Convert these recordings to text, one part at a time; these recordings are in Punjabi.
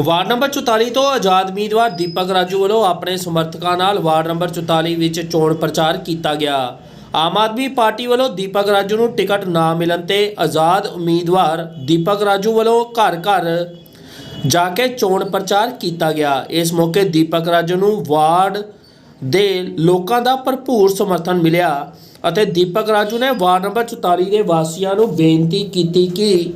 ਵਾਰਡ ਨੰਬਰ 44 ਤੋਂ ਆਜ਼ਾਦ ਉਮੀਦਵਾਰ ਦੀਪਕ ਰਾਜੂ ਵੱਲੋਂ ਆਪਣੇ ਸਮਰਥਕਾਂ ਨਾਲ ਵਾਰਡ ਨੰਬਰ 44 ਵਿੱਚ ਚੋਣ ਪ੍ਰਚਾਰ ਕੀਤਾ ਗਿਆ। ਆਮ ਆਦਮੀ ਪਾਰਟੀ ਵੱਲੋਂ ਦੀਪਕ ਰਾਜੂ ਨੂੰ ਟਿਕਟ ਨਾ ਮਿਲਣ ਤੇ ਆਜ਼ਾਦ ਉਮੀਦਵਾਰ ਦੀਪਕ ਰਾਜੂ ਵੱਲੋਂ ਘਰ ਘਰ ਜਾ ਕੇ ਚੋਣ ਪ੍ਰਚਾਰ ਕੀਤਾ ਗਿਆ। ਇਸ ਮੌਕੇ ਦੀਪਕ ਰਾਜੂ ਨੂੰ ਵਾਰਡ ਦੇ ਲੋਕਾਂ ਦਾ ਭਰਪੂਰ ਸਮਰਥਨ ਮਿਲਿਆ ਅਤੇ ਦੀਪਕ ਰਾਜੂ ਨੇ ਵਾਰਡ ਨੰਬਰ 44 ਦੇ ਵਾਸੀਆਂ ਨੂੰ ਬੇਨਤੀ ਕੀਤੀ ਕਿ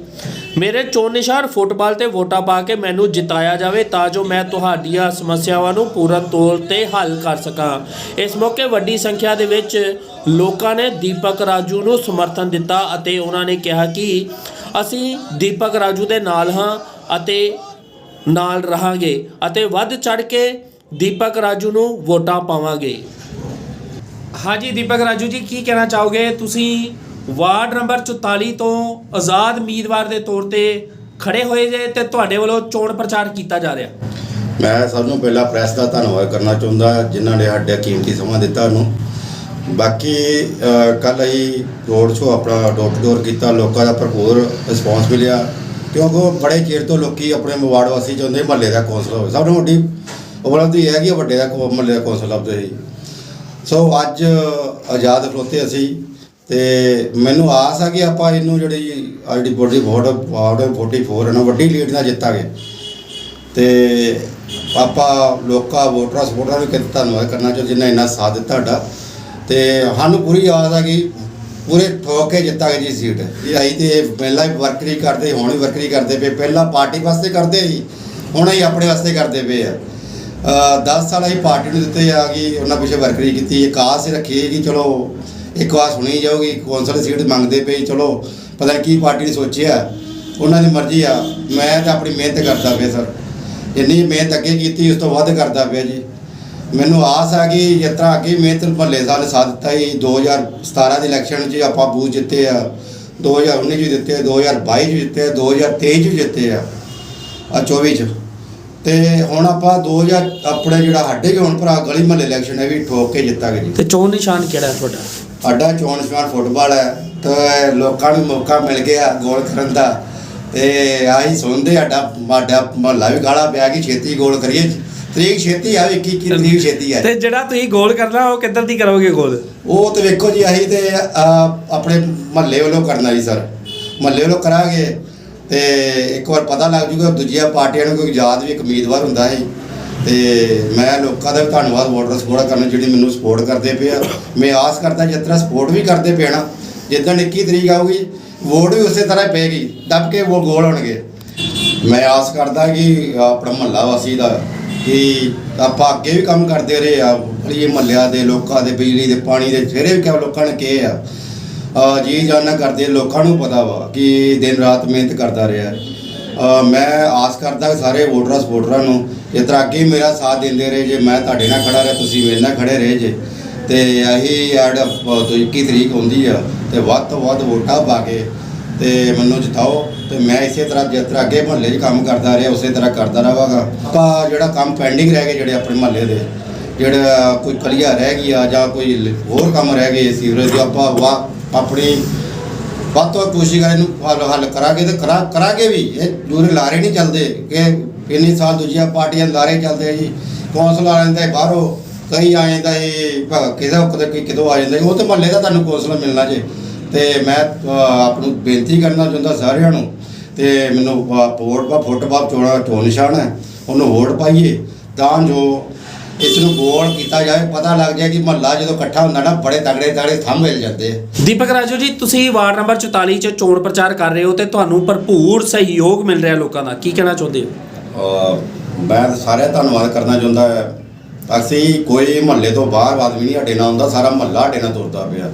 ਮੇਰੇ ਚੋਣ ਨਿਸ਼ਾਨ ਫੁੱਟਬਾਲ ਤੇ ਵੋਟਾਂ ਪਾ ਕੇ ਮੈਨੂੰ ਜਿਤਾਇਆ ਜਾਵੇ ਤਾਂ ਜੋ ਮੈਂ ਤੁਹਾਡੀਆਂ ਸਮੱਸਿਆਵਾਂ ਨੂੰ ਪੂਰਨ ਤੌਰ ਤੇ ਹੱਲ ਕਰ ਸਕਾਂ। ਇਸ ਮੌਕੇ ਵੱਡੀ ਸੰਖਿਆ ਦੇ ਵਿੱਚ ਲੋਕਾਂ ਨੇ ਦੀਪਕ ਰਾਜੂ ਨੂੰ ਸਮਰਥਨ ਦਿੱਤਾ ਅਤੇ ਉਹਨਾਂ ਨੇ ਕਿਹਾ ਕਿ ਅਸੀਂ ਦੀਪਕ ਰਾਜੂ ਦੇ ਨਾਲ ਹਾਂ ਅਤੇ ਨਾਲ ਰਹਾਂਗੇ ਅਤੇ ਵੱਧ ਚੜ ਕੇ ਦੀਪਕ ਰਾਜੂ ਨੂੰ ਵੋਟਾਂ ਪਾਵਾਂਗੇ। ਹਾਂਜੀ, ਦੀਪਕ ਰਾਜੂ ਜੀ, ਕੀ ਕਹਿਣਾ ਚਾਹੋਗੇ? ਤੁਸੀਂ ਵਾਰਡ ਨੰਬਰ 44 ਤੋਂ ਆਜ਼ਾਦ ਉਮੀਦਵਾਰ ਦੇ ਤੌਰ ਤੇ ਖੜੇ ਹੋਏ ਜੇ ਤੇ ਤੁਹਾਡੇ ਵੱਲੋਂ ਚੋਣ ਪ੍ਰਚਾਰ ਕੀਤਾ ਜਾ ਰਿਹਾ। ਮੈਂ ਸਭ ਨੂੰ ਪਹਿਲਾਂ ਪ੍ਰੈਸ ਦਾ ਧੰਨਵਾਦ ਕਰਨਾ ਚਾਹੁੰਦਾ, ਜਿਨ੍ਹਾਂ ਨੇ ਸਾਡੇ ਕੀਮਤੀ ਸਮਾਂ ਦਿੱਤਾ ਨੂੰ। ਬਾਕੀ ਕੱਲ ਅਸੀਂ ਰੋਡ ਸ਼ੋ ਆਪਣਾ ਡੋਰ ਟੂ ਡੋਰ ਕੀਤਾ, ਲੋਕਾਂ ਦਾ ਭਰਪੂਰ ਰਿਸਪੌਂਸ ਮਿਲਿਆ ਕਿਉਂਕਿ ਉਹ ਬੜੇ ਚਿਰ ਤੋਂ ਲੋਕੀ ਆਪਣੇ ਵਾਰਡ ਵਾਸੀ ਚਾਹੁੰਦੇ ਮਹੱਲੇ ਦਾ ਕੌਂਸਲਰ ਹੋਵੇ। ਸਭ ਤੋਂ ਵੱਡੀ ਉਪਲਬਧੀ ਇਹ ਹੈ ਕਿ ਉਹ ਵੱਡੇ ਦਾ ਮਹੱਲੇ ਦਾ ਕੌਂਸਲਰ ਲੱਭਦੇ ਸੀ। ਸੋ ਅੱਜ ਆਜ਼ਾਦ ਖਲੋਤੇ ਅਸੀਂ। ਤੇ ਮੈਨੂੰ ਆਸ ਆ ਕਿ ਆਪਾਂ ਇਹਨੂੰ ਜਿਹੜੀ ਆਹ ਜਿਹੜੀ ਬੋਡੀ ਵੋਟ ਵਾਰਡ 44 ਹੈ ਵੱਡੀ ਲੀਡ ਨਾਲ ਜਿੱਤਾਂਗੇ। ਤੇ ਆਪਾਂ ਲੋਕਾਂ, ਵੋਟਰਾਂ, ਸਪੋਰਟਰਾਂ ਨੂੰ ਕਿਤੇ ਧੰਨਵਾਦ ਕਰਨਾ ਚਾਹੁੰਦਾ, ਜਿਨ੍ਹਾਂ ਇੰਨਾ ਸਾਥ ਦਿੱਤਾ ਸਾਡਾ। ਤੇ ਸਾਨੂੰ ਪੂਰੀ ਆਸ ਆ ਕਿ ਪੂਰੇ ਠੋਕ ਕੇ ਜਿੱਤਾਂਗੇ ਜੀ ਸੀਟ ਇਹ ਅਸੀਂ ਤੇ ਪਹਿਲਾਂ ਵੀ ਵਰਕਰੀ ਕਰਦੇ, ਹੁਣ ਵੀ ਵਰਕਰੀ ਕਰਦੇ ਪਏ। ਪਹਿਲਾਂ ਪਾਰਟੀ ਵਾਸਤੇ ਕਰਦੇ ਸੀ, ਹੁਣ ਅਸੀਂ ਆਪਣੇ ਵਾਸਤੇ ਕਰਦੇ ਪਏ ਆ। 10 ਸਾਲ ਅਸੀਂ ਪਾਰਟੀ ਨੂੰ ਦਿੱਤੇ ਆ ਕਿ ਉਹਨਾਂ ਪਿੱਛੇ ਵਰਕਰੀ ਕੀਤੀ। ਇੱਕ ਆਸ ਹੀ ਰੱਖੀ ਕਿ ਚਲੋ ਇੱਕ ਵਾਰ ਸੁਣੀ ਜਾਊਗੀ ਕੌਂਸਲ ਸੀਟ ਮੰਗਦੇ ਪਏ, ਚਲੋ, ਪਤਾ ਨਹੀਂ ਕੀ ਪਾਰਟੀ ਨੇ ਸੋਚਿਆ? ਉਹਨਾਂ ਦੀ ਮਰਜ਼ੀ ਆ, ਮੈਂ ਤਾਂ ਆਪਣੀ ਮਿਹਨਤ ਕਰਦਾ ਪਿਆ, ਸਰ। ਜਿੰਨੀ ਮਿਹਨਤ ਅੱਗੇ ਕੀਤੀ, ਉਸ ਤੋਂ ਵੱਧ ਕਰਦਾ ਪਿਆ ਜੀ। ਮੈਨੂੰ ਆਸ ਆ ਕਿ ਜਿਸ ਅੱਗੇ ਮਿਹਨਤ ਭੱਲੇ ਸਾਲ ਸਾਥ ਦਿੱਤਾ ਸੀ 2017 ਦੇ ਇਲੈਕਸ਼ਨ 'ਚ ਆਪਾਂ ਬੂਥ ਜਿੱਤੇ ਆ 2019 'ਚ ਜਿੱਤੇ 2022 'ਚ ਜਿੱਤੇ 2023 'ਚ ਜਿੱਤੇ ਆ ਆ 24 'ਚ। ਤੇ ਹੁਣ ਆਪਾਂ 2000 ਆਪਣੇ ਜਿਹੜਾ ਸਾਡੇ ਵੀ ਹੁਣ ਭਰਾ ਗਲੀ ਮਹੱਲੇ ਇਲੈਕਸ਼ਨ ਹੈ ਵੀ ਠੋਕ ਕੇ ਜਿੱਤਾਂਗੇ ਜੀ। ਤੇ ਚੋਣ ਨਿਸ਼ਾਨ ਕਿਹੜਾ ਹੈ ਤੁਹਾਡਾ? ਸਾਡਾ ਚੋਣ ਨਿਸ਼ਾਨ ਫੁੱਟਬਾਲ ਹੈ ਤੇ ਲੋਕਾਂ ਨੂੰ ਮੌਕਾ ਮਿਲ ਗਿਆ ਗੋਲ ਕਰਨ ਦਾ। ਤੇ ਆਹੀ ਸੁਣਦੇ ਸਾਡਾ ਮਾਡਾ ਮਹੱਲਾ ਵੀ ਗਾਲਾ ਪਿਆ ਕਿ ਛੇਤੀ ਗੋਲ ਕਰੀਏ। ਤਰੀਕ ਛੇਤੀ ਆ 21 21 ਤਰੀਕ ਛੇਤੀ ਹੈ ਤੇ ਜਿਹੜਾ ਤੁਸੀਂ ਗੋਲ ਕਰਨਾ ਉਹ ਕਿੱਧਰ ਦੀ ਕਰੋਗੇ ਗੋਲ? ਉਹ ਤੇ ਵੇਖੋ ਜੀ ਅਸੀਂ ਤੇ ਆਪਣੇ ਮਹੱਲੇ ਵੱਲੋਂ ਕਰਨਾ ਜੀ ਸਰ। ਮਹੱਲੇ ਵੱਲੋਂ ਕਰਾਂਗੇ। ਤੇ ਇੱਕ ਵਾਰ ਪਤਾ ਲੱਗ ਜੂਗਾ ਦੂਜੀਆਂ ਪਾਰਟੀਆਂ ਨੂੰ ਕੋਈ ਯਾਦ ਵੀ ਇੱਕ ਉਮੀਦਵਾਰ ਹੁੰਦਾ ਹੈ ਤੇ ਮੈਂ ਲੋਕਾਂ ਦਾ ਵੀ ਧੰਨਵਾਦ ਵੋਟਰ ਸਪੋਰਟ ਕਰਨ ਜਿਹੜੀ ਮੈਨੂੰ ਸਪੋਰਟ ਕਰਦੇ ਪਏ ਆ। ਮੈਂ ਆਸ ਕਰਦਾ ਜਿਸ ਤਰ੍ਹਾਂ ਸਪੋਰਟ ਵੀ ਕਰਦੇ ਪਏ ਨਾ ਜਿੱਦਣ 21 ਤਰੀਕ ਆਊਗੀ ਵੋਟ ਵੀ ਉਸੇ ਤਰ੍ਹਾਂ ਹੀ ਪਏਗੀ, ਦੱਬ ਕੇ ਉਹ ਗੋਲ ਹੋਣਗੇ। ਮੈਂ ਆਸ ਕਰਦਾ ਕਿ ਆਪਣਾ ਮਹੱਲਾ ਵਾਸੀ ਦਾ, ਕਿ ਆਪਾਂ ਅੱਗੇ ਵੀ ਕੰਮ ਕਰਦੇ ਰਹੇ ਆ ਗਲੀ ਮਹੱਲਿਆਂ ਦੇ, ਲੋਕਾਂ ਦੇ, ਬਿਜਲੀ ਦੇ, ਪਾਣੀ ਦੇ, ਜਿਹੜੇ ਵੀ ਕਿਹਾ ਲੋਕਾਂ ਨੇ ਕਹੇ ਆ। ਅਹ ਜੀ ਜਾਨਾ ਕਰਦੇ ਲੋਕਾਂ ਨੂੰ ਪਤਾ ਵਾ ਕਿ ਦਿਨ ਰਾਤ ਮਿਹਨਤ ਕਰਦਾ ਰਿਹਾ। ਮੈਂ ਆਸ ਕਰਦਾ ਸਾਰੇ ਵੋਟਰਾਂ ਸਪੋਰਟਰਾਂ ਨੂੰ ਇਸ ਤਰ੍ਹਾਂ ਅੱਗੇ ਮੇਰਾ ਸਾਥ ਦਿੰਦੇ ਰਹੇ ਜੇ, ਮੈਂ ਤੁਹਾਡੇ ਨਾਲ ਖੜਾ ਰਿਹਾ, ਤੁਸੀਂ ਮੇਰੇ ਨਾਲ ਖੜੇ ਰਹੇ ਜੇ। ਤੇ ਇਹੀ ਐਡ 21 ਤਰੀਕ ਹੁੰਦੀ ਆ ਤੇ ਵੱਧ ਤੋਂ ਵੱਧ ਵੋਟਾਂ ਪਾ ਕੇ ਤੇ ਮੈਨੂੰ ਜਿਤਾਓ ਤੇ ਮੈਂ ਇਸੇ ਤਰ੍ਹਾਂ ਜਿਸ ਤਰ੍ਹਾਂ ਅੱਗੇ ਮਹੱਲੇ 'ਚ ਕੰਮ ਕਰਦਾ ਰਿਹਾ, ਉਸੇ ਤਰ੍ਹਾਂ ਕਰਦਾ ਰਹਾਂਗਾ। ਆਪਾਂ ਜਿਹੜਾ ਕੰਮ ਪੈਂਡਿੰਗ ਰਹਿ ਗਏ ਜਿਹੜੇ ਆਪਣੇ ਮਹੱਲੇ ਦੇ, ਜਿਹੜਾ ਕੋਈ ਕਲੀਆ ਰਹਿ ਗਿਆ ਜਾਂ ਕੋਈ ਹੋਰ ਕੰਮ ਰਹਿ ਗਏ ਸੀਵਰੇਜ ਦੇ, ਆਪਾਂ ਵਾ, ਆਪਣੀ ਵੱਧ ਤੋਂ ਵੱਧ ਕੋਸ਼ਿਸ਼ ਕਰਾਂ ਇਹਨੂੰ ਹੱਲ ਹੱਲ ਕਰਾਂਗੇ ਤੇ ਕਰਾ ਕਰਾਂਗੇ ਵੀ। ਇਹ ਦੂਰੇ ਲਾਰੇ ਨਹੀਂ ਚੱਲਦੇ ਕਿ ਇੰਨੇ ਸਾਲ ਦੂਜੀਆਂ ਪਾਰਟੀਆਂ ਲਾਰੇ ਚੱਲਦੇ ਆ ਜੀ। ਕੌਂਸਲ ਆ ਜਾਂਦਾ ਬਾਹਰੋਂ ਕਈ ਆ ਜਾਂਦਾ ਇਹ ਕਿਹਦਾ ਕਿਦੋਂ ਆ ਜਾਂਦਾ ਉਹ ਤੇ ਮਹੱਲੇ ਦਾ ਤੁਹਾਨੂੰ ਕੌਂਸਲ ਮਿਲਣਾ ਜੇ। ਤੇ ਮੈਂ ਅਹ, ਆਪ ਨੂੰ ਬੇਨਤੀ ਕਰਨਾ ਚਾਹੁੰਦਾ ਸਾਰਿਆਂ ਨੂੰ ਤੇ ਮੈਨੂੰ ਵੋਟ ਪਾ ਫੁੱਟਬਾਲ ਚੋਣਾ ਚੋਣ ਨਿਸ਼ਾਨ ਹੈ। ਉਹਨੂੰ ਵੋਟ ਪਾਈਏ ਤਾਂ ਜੋ ਇਸ ਨੂੰ ਗੋਲ ਕੀਤਾ ਜਾਏ ਪਤਾ ਲੱਗ ਜਾਏ ਕਿ ਮਹੱਲਾ ਜਦੋਂ ਇਕੱਠਾ ਹੁੰਦਾ ਨਾ ਬੜੇ ਤਗੜੇ ਤਗੜੇ ਥੰਮ ਮਿਲ ਜਾਂਦੇ ਆ। ਦੀਪਕ ਰਾਜੂ ਜੀ ਤੁਸੀਂ ਵਾਰਡ ਨੰਬਰ 44 ਚ ਚੋਣ ਪ੍ਰਚਾਰ ਕਰ ਰਹੇ ਹੋ ਤੇ ਤੁਹਾਨੂੰ ਭਰਪੂਰ ਸਹਿਯੋਗ ਮਿਲ ਰਿਹਾ ਲੋਕਾਂ ਦਾ। ਕੀ ਕਹਿਣਾ ਚਾਹੁੰਦੇ ਹੋ? ਮੈਂ ਸਾਰਿਆਂ ਧੰਨਵਾਦ ਕਰਨਾ ਚਾਹੁੰਦਾ ਹੈ। ਅਸੀਂ ਕੋਈ ਮਹੱਲੇ ਤੋਂ ਬਾਹਰ ਆਦਮੀ ਨਹੀਂ ਸਾਡੇ ਨਾਲ ਹੁੰਦਾ ਸਾਰਾ ਮਹੱਲਾ ਸਾਡੇ ਨਾਲ ਤੁਰਦਾ ਪਿਆ।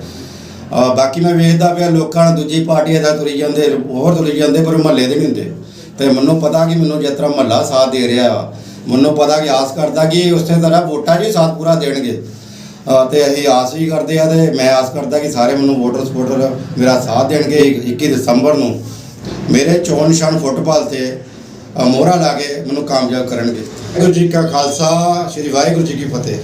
ਬਾਕੀ ਮੈਂ ਵੇਖਦਾ ਪਿਆ ਲੋਕਾਂ ਨੂੰ ਦੂਜੀ ਪਾਰਟੀਆਂ ਦਾ ਤੁਰੀ ਜਾਂਦੇ ਹੋਰ ਤੁਰੀ ਜਾਂਦੇ ਪਰ ਮਹੱਲੇ ਦੇ ਨਹੀਂ ਹੁੰਦੇ। ਤੇ ਮੈਨੂੰ ਪਤਾ ਕਿ ਮੈਨੂੰ ਜਿਸ ਤਰ੍ਹਾਂ ਮਹੱਲਾ ਸਾਥ ਦੇ ਰਿਹਾ ਮੈਨੂੰ ਪਤਾ ਕਿ ਆਸ ਕਰਦਾ ਕਿ ਉਸੇ ਤਰ੍ਹਾਂ ਵੋਟਾਂ 'ਚ ਹੀ ਸਾਥ ਪੂਰਾ ਦੇਣਗੇ। ਅਹ ਤੇ ਅਸੀਂ ਆਸ ਵੀ ਕਰਦੇ ਆ ਤੇ ਮੈਂ ਆਸ ਕਰਦਾ ਕਿ ਸਾਰੇ ਮੈਨੂੰ ਵੋਟਰ ਸਪੋਰਟਰ ਮੇਰਾ ਸਾਥ ਦੇਣਗੇ 21 ਦਸੰਬਰ ਨੂੰ। ਮੇਰੇ ਚੋਣ ਨਿਸ਼ਾਨ ਫੁੱਟਬਾਲ ਤੇ ਮੋਹਰਾ ਲਾ ਕੇ ਮੈਨੂੰ ਕਾਮਯਾਬ ਕਰਨਗੇ। ਵਾਹਿਗੁਰੂ ਜੀ ਕਾ ਖਾਲਸਾ, ਸ੍ਰੀ ਵਾਹਿਗੁਰੂ ਜੀ ਕੀ ਫਤਿਹ।